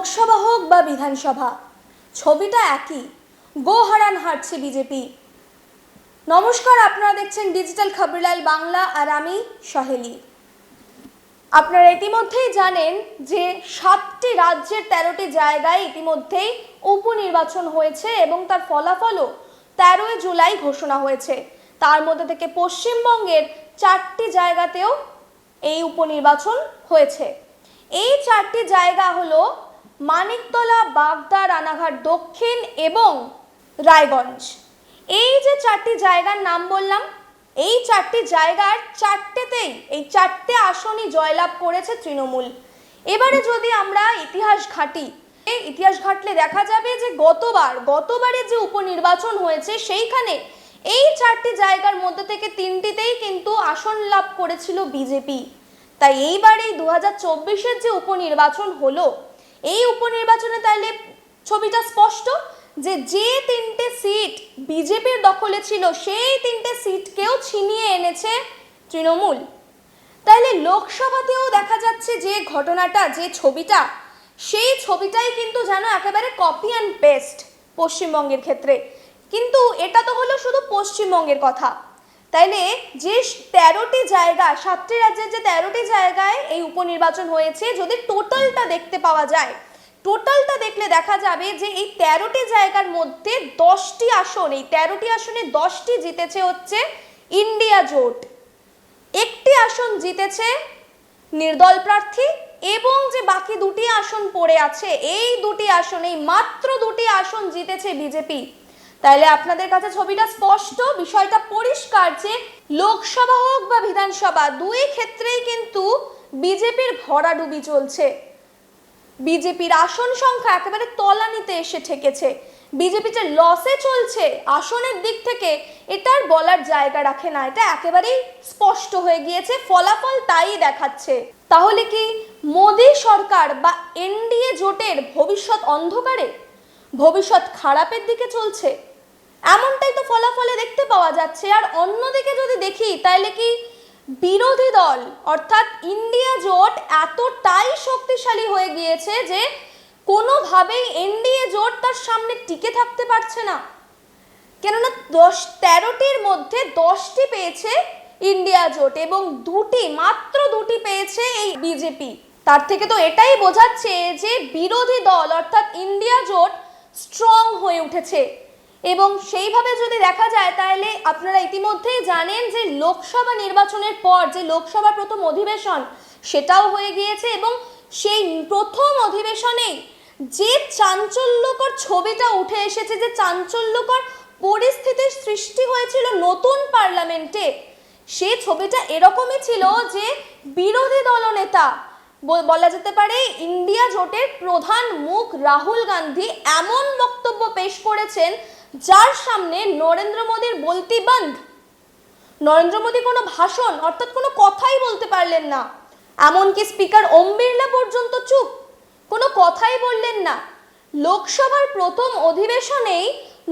লোকসভা হোক বা বিধানসভা, ছবিটা একই। গোহারান হারছে বিজেপি। নমস্কার, আপনারা দেখছেন ডিজিটাল খবরলাল বাংলা আর আমি সহেলি। আপনারা ইতিমধ্যেই জানেন যে সাতটি রাজ্যের তেরোটি জায়গায় ইতিমধ্যেই উপনির্বাচন হয়েছে এবং তার ফলাফলও তেরোই জুলাই ঘোষণা হয়েছে। তার মধ্যে থেকে পশ্চিমবঙ্গের চারটি জায়গাতেও এই উপনির্বাচন হয়েছে। এই চারটি জায়গা হলো মানিকতলা, বাগদা, রানাঘাট, দক্ষিণ এবং রায়গঞ্জ। এই যে চারটি জায়গার নাম বললাম, এই চারটি জায়গার চারটেতেই, এই চারটে আসনই জয়লাভ করেছে তৃণমূল। এবারে যদি আমরা ইতিহাস ঘাঁটি ইতিহাস ঘাটলে দেখা যাবে যে গতবার গতবারে যে উপনির্বাচন হয়েছে, সেইখানে এই চারটি জায়গার মধ্যে থেকে তিনটিতেই কিন্তু আসন লাভ করেছিল বিজেপি। তাই এইবার এই দু হাজার চব্বিশের যে উপনির্বাচন হলো এই উপনির্বাচনে তাহলে ছবিটা স্পষ্ট যে যে তিনটে সিট বিজেপির দখলে ছিল, সেই তিনটে সিটকেও ছিনিয়ে এনেছে তৃণমূল। তাহলে লোকসভাতেও দেখা যাচ্ছে যে ঘটনাটা, যে ছবিটা, সেই ছবিটাই কিন্তু যেন একেবারে কপি অ্যান্ড পেস্ট পশ্চিমবঙ্গের ক্ষেত্রে। কিন্তু এটা তো হলো শুধু পশ্চিমবঙ্গের কথা। তাইলে যে তেরোটি জায়গা, সাতটি রাজ্যের যে তেরোটি জায়গায় এই উপনির্বাচন হয়েছে, যদি টোটালটা দেখতে পাওয়া যায় টোটালটা দেখলে দেখা যাবে যে এই তেরোটি জায়গার মধ্যে দশটি আসন, এই তেরোটি আসনে দশটি জিতেছে হচ্ছে ইন্ডিয়া জোট। একটি আসন জিতেছে নির্দল প্রার্থী এবং যে বাকি দুটি আসন পড়ে আছে, এই দুটি আসনেই মাত্র দুটি আসন জিতেছে বিজেপি। তাহলে আপনাদের কাছে ছবিটা স্পষ্ট, বিষয়টা পরিষ্কার যে লোকসভা হোক বা বিধানসভা, দুই ক্ষেত্রেই কিন্তু বিজেপির ভরাডুবি চলছে। বিজেপির আসন সংখ্যা একেবারে তলানিতে এসে ঠেকেছে। বিজেপি যে লসে চলছে, আসনের দিক থেকে এটার বলার জায়গা রাখে না। এটা একেবারেই স্পষ্ট হয়ে গিয়েছে, ফলাফল তাই দেখাচ্ছে। তাহলে কি মোদী সরকার বা এনডিএ জোটের ভবিষ্যৎ অন্ধকারে? ভবিষ্যৎ খারাপের দিকে চলছে? এমনটাই তো ফলাফলে দেখতে পাওয়া যাচ্ছে। আর অন্যদিকে যদি দেখি তাহলে কি বিরোধী দল, অর্থাৎ ইন্ডিয়া জোট, এতটাই শক্তিশালী হয়ে গিয়েছে যে কোনোভাবেই এনডিএ জোট তার সামনে টিকে থাকতে পারছে না। কেননা দশ, তেরোটির মধ্যে দশটি পেয়েছে ইন্ডিয়া জোট এবং দুটি, মাত্র দুটি পেয়েছে এই বিজেপি। তার থেকে তো এটাই বোঝাচ্ছে যে বিরোধী দল, অর্থাৎ ইন্ডিয়া জোট স্ট্রং হয়ে উঠেছে। এবং সেইভাবে যদি দেখা যায়, তাহলে আপনারা ইতিমধ্যেই জানেন যে লোকসভা নির্বাচনের পর যে লোকসভা প্রথম অধিবেশন, সেটাও হয়ে গিয়েছে এবং সেই প্রথম অধিবেশনেই যে চাঞ্চল্যকর ছবিটা উঠে এসেছে, যে চাঞ্চল্যকর পরিস্থিতির সৃষ্টি হয়েছিল নতুন পার্লামেন্টে, সে ছবিটা এরকমই ছিল যে বিরোধী দলনেতা বলা যেতে পারে ইন্ডিয়া জোটের প্রধান মুখ রাহুল গান্ধী এমন বক্তব্য পেশ করেছেন যার সামনে নরেন্দ্র মোদীর বলতি বন্ধ। নরেন্দ্র মোদী কোনো ভাষণ অর্থাৎ কোনো কথাই বলতে পারলেন না। এমনকি স্পিকার ওম বিড়লা পর্যন্ত চুপ। কোনো কথাই বললেন না। লোকসভার প্রথম অধিবেশনেই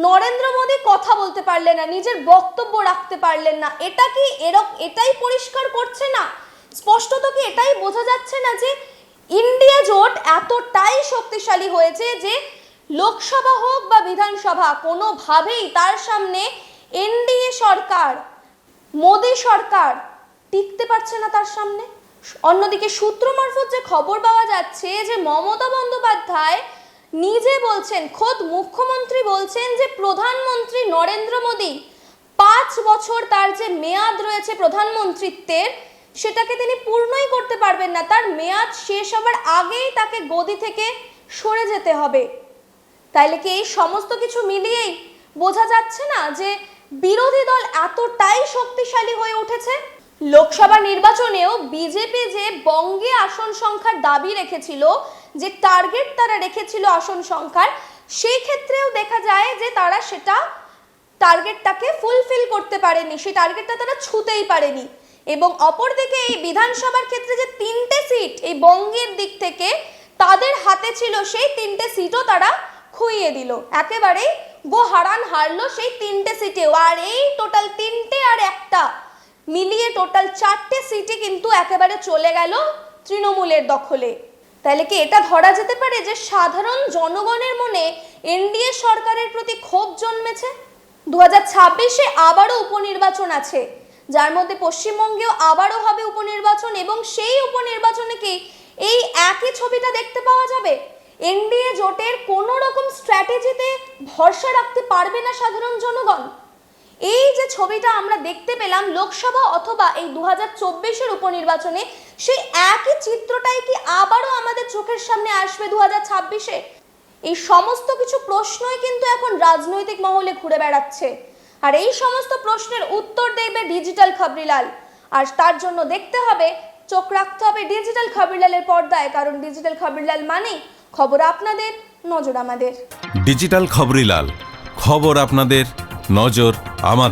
নরেন্দ্র মোদী কথা বলতে পারলেন না, নিজের বক্তব্য রাখতে পারলেন না। এটা কি এরক, এটাই পরিষ্কার করছে না? স্পষ্টত কি এটাই বোঝা যাচ্ছে না যে ইন্ডিয়া জোট এতটাই শক্তিশালী হয়েছে যে লোকসভা হোক বা বিধানসভা, কোনোভাবেই তার সামনে এনডিএ সরকার, মোদী সরকার টিকতে পারছে না তার সামনে। অন্যদিকে সূত্র মারফত যে খবর পাওয়া যাচ্ছে যে মমতা বন্দ্যোপাধ্যায় নিজে বলছেন, খোদ মুখ্যমন্ত্রী বলছেন যে প্রধানমন্ত্রী নরেন্দ্র মোদী পাঁচ বছর তার যে মেয়াদ রয়েছে প্রধানমন্ত্রিত্বের, সেটাকে তিনি পূর্ণই করতে পারবেন না। তার মেয়াদ শেষ হবার আগেই তাকে গদি থেকে সরে যেতে হবে। তাইলে কি এই সমস্ত কিছু মিলিয়েই বোঝা যাচ্ছে না যে বিরোধী দল এতটাই শক্তিশালী হয়ে উঠেছে? লোকসভা নির্বাচনেও বিজেপি যে বঙ্গে আসন সংখ্যার দাবি রেখেছিল, যে টার্গেট তারা রেখেছিল আসন সংখ্যার, সেই ক্ষেত্রেও দেখা যায় যে তারা সেটা টার্গেটটাকে ফুলফিল করতে পারেনি, সেই টার্গেটটা তারা ছুতেই পারেনি। এবং অপরদিকে এই বিধানসভার ক্ষেত্রে যে তিনটে সিট এই বঙ্গের দিক থেকে তাদের হাতে ছিল, সেই তিনটে সিটও তারা খুইয়ে দিল। একেবারে হারান হারলো সেই তিনটে সিটেও আর এই টোটাল তিনটে আর একটা। মিলিয়ে টোটাল চারটে সিটই কিন্তু একেবারে চলে গেল তৃণমূলের দখলে। তাহলে কি এটা ধরা যেতে পারে যে সাধারণ জনগণের মনে এনডিএ সরকারের প্রতি ক্ষোভ জন্মেছে? দু হাজার ছাব্বিশে আবারও উপনির্বাচন আছে। যার মধ্যে পশ্চিমবঙ্গেও আবারও হবে উপনির্বাচন এবং সেই উপনির্বাচনে কি এই একই ছবিটা দেখতে পাওয়া যাবে? এনডিএ জোটের কোনো রকম স্ট্র্যাটেজিতে ভরসা রাখতে পারবে না সাধারণ জনগণ। এই যে ছবিটা আমরা দেখতে পেলাম লোকসভা অথবা এই দু হাজার চব্বিশের উপনির্বাচনে, সেই একই চিত্রটাই কি আবারও আমাদের চোখের সামনে আসবে দু হাজার ছাব্বিশে? এই সমস্ত কিছু প্রশ্নই কিন্তু এখন রাজনৈতিক মহলে ঘুরে বেড়াচ্ছে। আর এই সমস্ত প্রশ্নের উত্তর দেবে ডিজিটাল খবরিলাল। আর তার জন্য দেখতে হবে, চোখ রাখতে হবে ডিজিটাল খবরিলালের পর্দায়, কারণ ডিজিটাল খবরিলাল মানেই খবর আপনাদের নজর আমাদের। ডিজিটাল খবরিলাল খবর আপনাদের নজর আমাদের।